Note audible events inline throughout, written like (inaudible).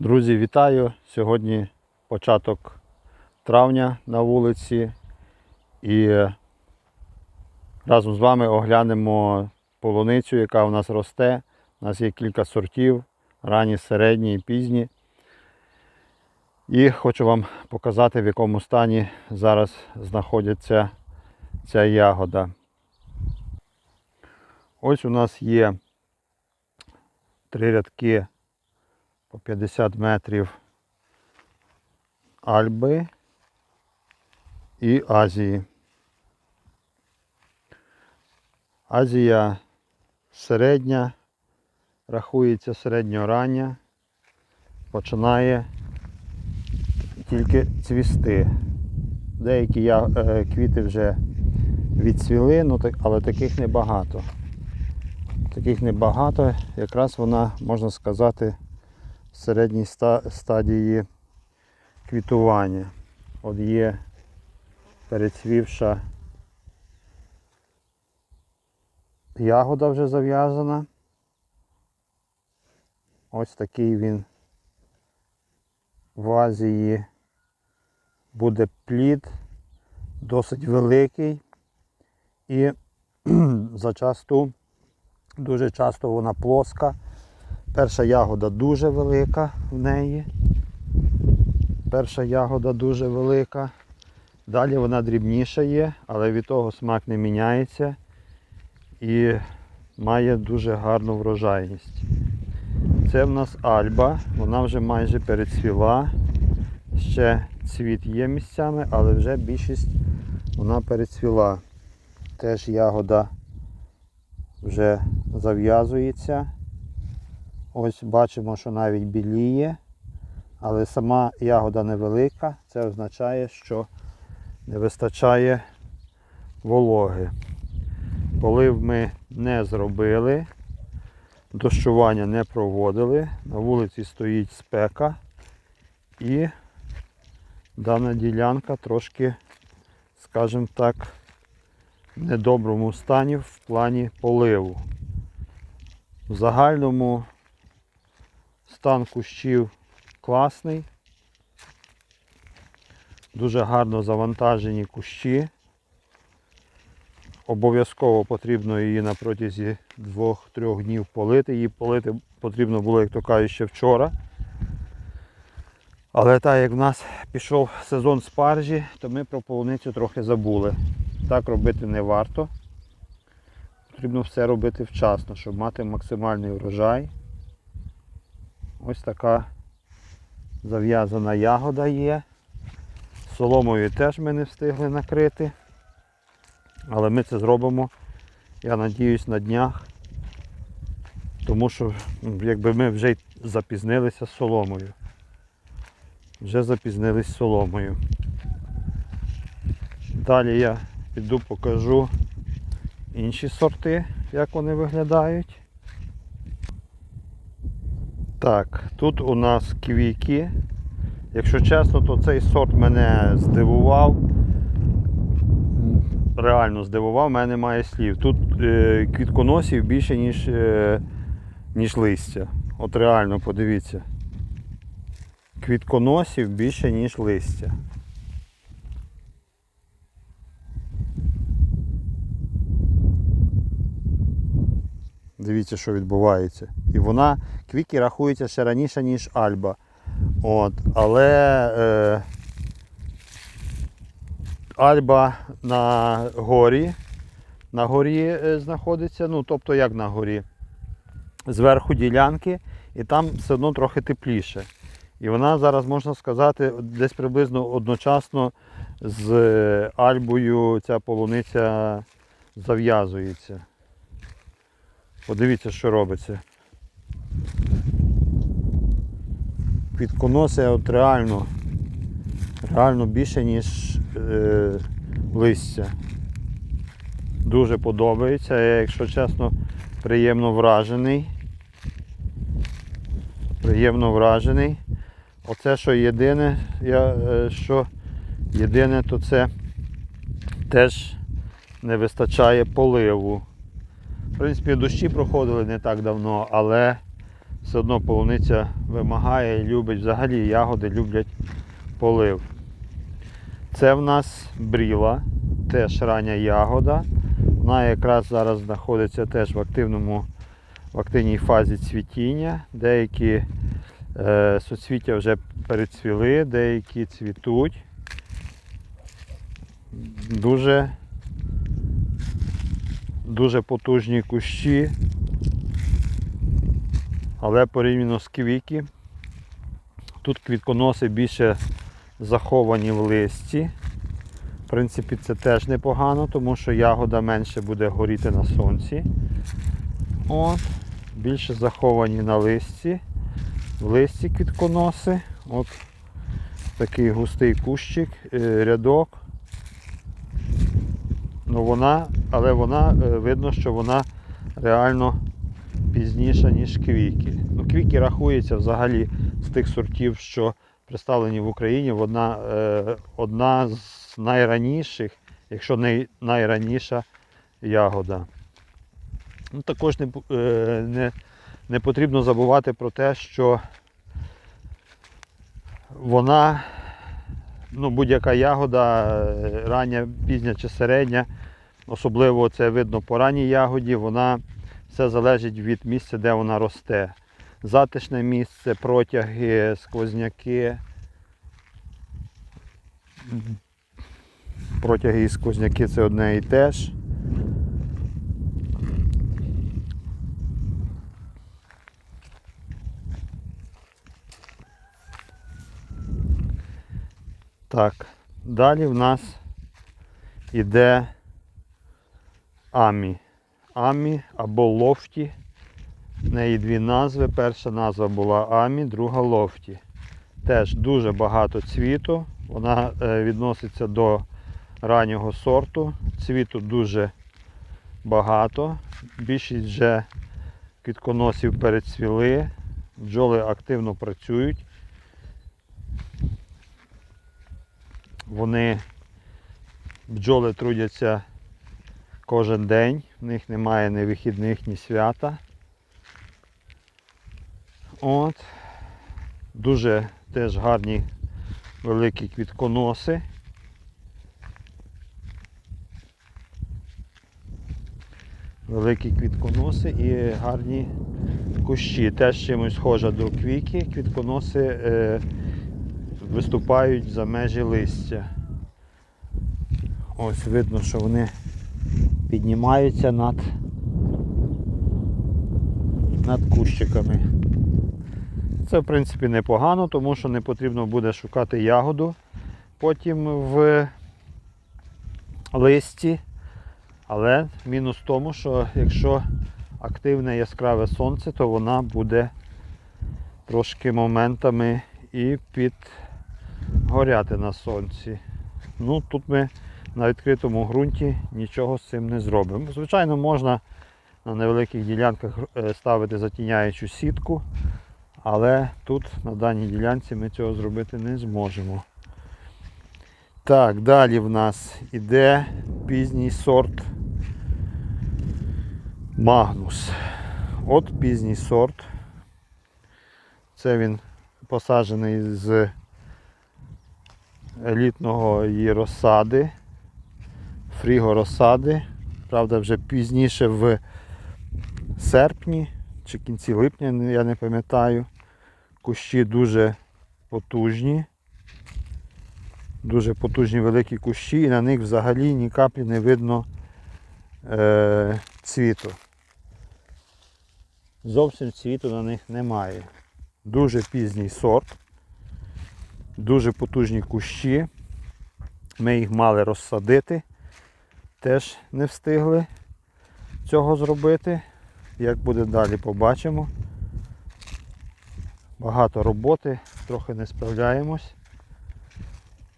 Друзі, вітаю! Сьогодні початок травня на вулиці і разом з вами оглянемо полуницю, яка у нас росте. У нас є кілька сортів, ранні, середні і пізні. І хочу вам показати, в якому стані зараз знаходиться ця ягода. Ось у нас є три рядки по 50 метрів Альби і Азії. Азія середня, рахується середньорання, починає тільки цвісти. Деякі я, е, квіти вже відцвіли, ну, але таких небагато. Таких небагато, якраз вона, можна сказати, середній стадії квітування. От є перецвівша ягода вже зав'язана. Ось такий він в Азії буде плід, досить великий і (clears throat) зачасту, дуже часто вона плоска. Перша ягода дуже велика в неї. Перша ягода дуже велика. Далі вона дрібніша є, але від того смак не міняється і має дуже гарну врожайність. Це в нас альба, вона вже майже перецвіла. Ще цвіт є місцями, але вже більшість вона перецвіла. Теж ягода вже зав'язується. Ось бачимо, що навіть біліє, але сама ягода невелика. Це означає, що не вистачає вологи. Полив ми не зробили, дощування не проводили, на вулиці стоїть спека і дана ділянка трошки, скажімо так, в недоброму стані в плані поливу. В загальному стан кущів класний. Дуже гарно завантажені кущі. Обов'язково потрібно її на протязі 2-3 днів полити. Її полити потрібно було, як то кажуть, ще вчора. Але так як в нас пішов сезон спаржі, то ми про полуницю трохи забули. Так робити не варто. Потрібно все робити вчасно, щоб мати максимальний врожай. Ось така зав'язана ягода є. Соломою теж ми не встигли накрити. Але ми це зробимо, я надіюсь, на днях. Тому що якби ми вже запізнилися з соломою. Вже запізнились з соломою. Далі я піду покажу інші сорти, як вони виглядають. Так, тут у нас квіки. Якщо чесно, то цей сорт мене здивував. Реально здивував, в мене немає слів. Тут е, квітконосів більше, ніж, е, ніж листя. От реально подивіться. Квітконосів більше, ніж листя. Дивіться, що відбувається. І вона, квіки рахуються ще раніше, ніж Альба. От, але е, Альба на горі. На горі е, знаходиться, ну тобто як на горі. Зверху ділянки, і там все одно трохи тепліше. І вона зараз, можна сказати, десь приблизно одночасно з е, Альбою ця полуниця зав'язується. Подивіться, що робиться. Квітконоси от реально, реально більше, ніж е, листя. Дуже подобається. Я, якщо чесно, приємно вражений. Приємно вражений. Оце що єдине, я, е, що єдине, то це теж не вистачає поливу. Принципі, дощі проходили не так давно, але все одно полуниця вимагає і любить, взагалі ягоди люблять полив. Це в нас бріла, теж рання ягода. Вона якраз зараз знаходиться теж в активному в активній фазі цвітіння. Деякі е, суцвіття вже перецвіли, деякі цвітуть. Дуже, дуже потужні кущі. Але порівняно з квіки, тут квітконоси більше заховані в листі. В принципі, це теж непогано, тому що ягода менше буде горіти на сонці. От, більше заховані на листі. В листі квітконоси. От такий густий кущик, е, рядок. Ну вона, але вона, е, видно, що вона реально пізніша, ніж квіки. Ну, квіки рахується взагалі з тих сортів, що представлені в Україні, вона е, одна з найраніших, якщо не найраніша ягода. Ну, також не, е, не, не потрібно забувати про те, що вона, ну, будь-яка ягода, е, рання, пізня чи середня, особливо це видно по ранній ягоді, вона все залежить від місця, де вона росте. Затишне місце, протяги, сквозняки. Протяги і сквозняки це одне і те ж. Так, далі в нас іде Амі. Амі або лофті. В неї дві назви. Перша назва була Амі, друга лофті. Теж дуже багато цвіту. Вона е, відноситься до раннього сорту. Цвіту дуже багато. Більшість вже квітконосів перецвіли. Бджоли активно працюють. Вони бджоли трудяться кожен день, в них немає ні вихідних, ні свята. От. Дуже теж гарні великі квітконоси. Великі квітконоси і гарні кущі. Теж чимось схожа до квіки. Квітконоси е, виступають за межі листя. Ось видно, що вони піднімаються над, над кущиками. Це в принципі непогано, тому що не потрібно буде шукати ягоду потім в листі. Але мінус в тому, що якщо активне яскраве сонце, то вона буде трошки моментами і підгоряти на сонці. Ну, тут ми на відкритому ґрунті нічого з цим не зробимо. Звичайно, можна на невеликих ділянках е, ставити затіняючу сітку, але тут на даній ділянці ми цього зробити не зможемо. Так, далі в нас іде пізній сорт Магнус. От пізній сорт. Це він посаджений з елітного її розсади, фріго розсади. Правда, вже пізніше в серпні чи кінці липня, я не пам'ятаю. Кущі дуже потужні. Дуже потужні великі кущі і на них взагалі ні каплі не видно е, цвіту. Зовсім цвіту на них немає. Дуже пізній сорт, дуже потужні кущі. Ми їх мали розсадити, теж не встигли цього зробити. Як буде далі, побачимо. Багато роботи, трохи не справляємось.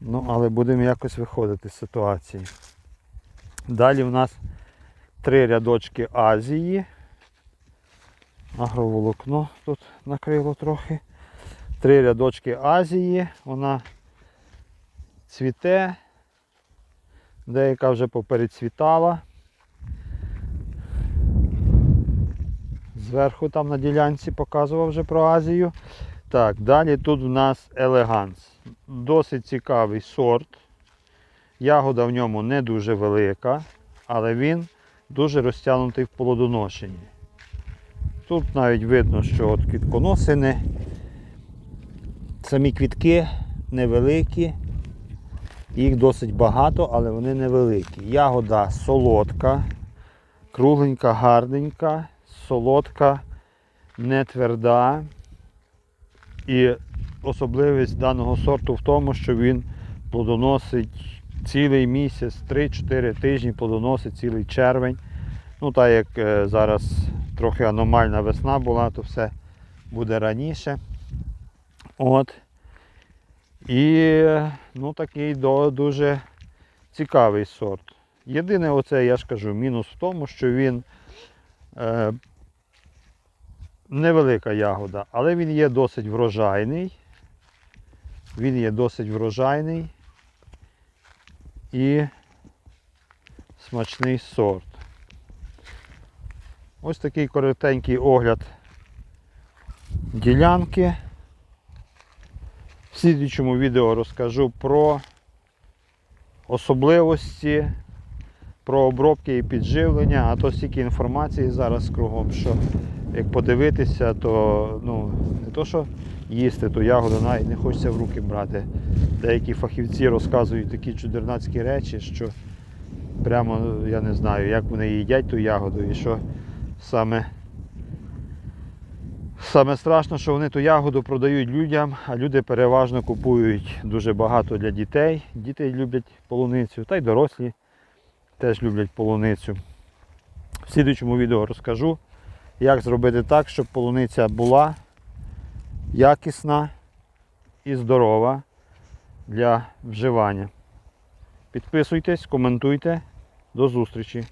Ну, але будемо якось виходити з ситуації. Далі в нас три рядочки Азії. Агроволокно тут накрило трохи. Три рядочки Азії. Вона цвіте. Деяка вже поперецвітала. зверху там на ділянці показував вже про Азію. Так, далі тут в нас елеганс. Досить цікавий сорт. Ягода в ньому не дуже велика, але він дуже розтягнутий в плодоношенні. Тут навіть видно, що от квітконосини, самі квітки невеликі, їх досить багато, але вони невеликі. Ягода солодка, кругленька, гарненька, солодка, не тверда. І особливість даного сорту в тому, що він плодоносить цілий місяць, 3-4 тижні плодоносить цілий червень. Ну, так як е, зараз трохи аномальна весна була, то все буде раніше. От. І ну, такий дуже цікавий сорт. Єдине, оце я ж кажу, мінус в тому, що він е, невелика ягода, але він є досить врожайний. Він є досить врожайний і смачний сорт. Ось такий коротенький огляд ділянки. В слідчому відео розкажу про особливості, про обробки і підживлення, а то стільки інформації зараз кругом, що як подивитися, то ну, не то, що їсти ту ягоду, навіть не хочеться в руки брати. Деякі фахівці розказують такі чудернацькі речі, що прямо я не знаю, як вони їдять ту ягоду і що саме. Саме страшно, що вони ту ягоду продають людям, а люди переважно купують дуже багато для дітей. Діти люблять полуницю, та й дорослі теж люблять полуницю. В слідчому відео розкажу, як зробити так, щоб полуниця була якісна і здорова для вживання. Підписуйтесь, коментуйте. До зустрічі!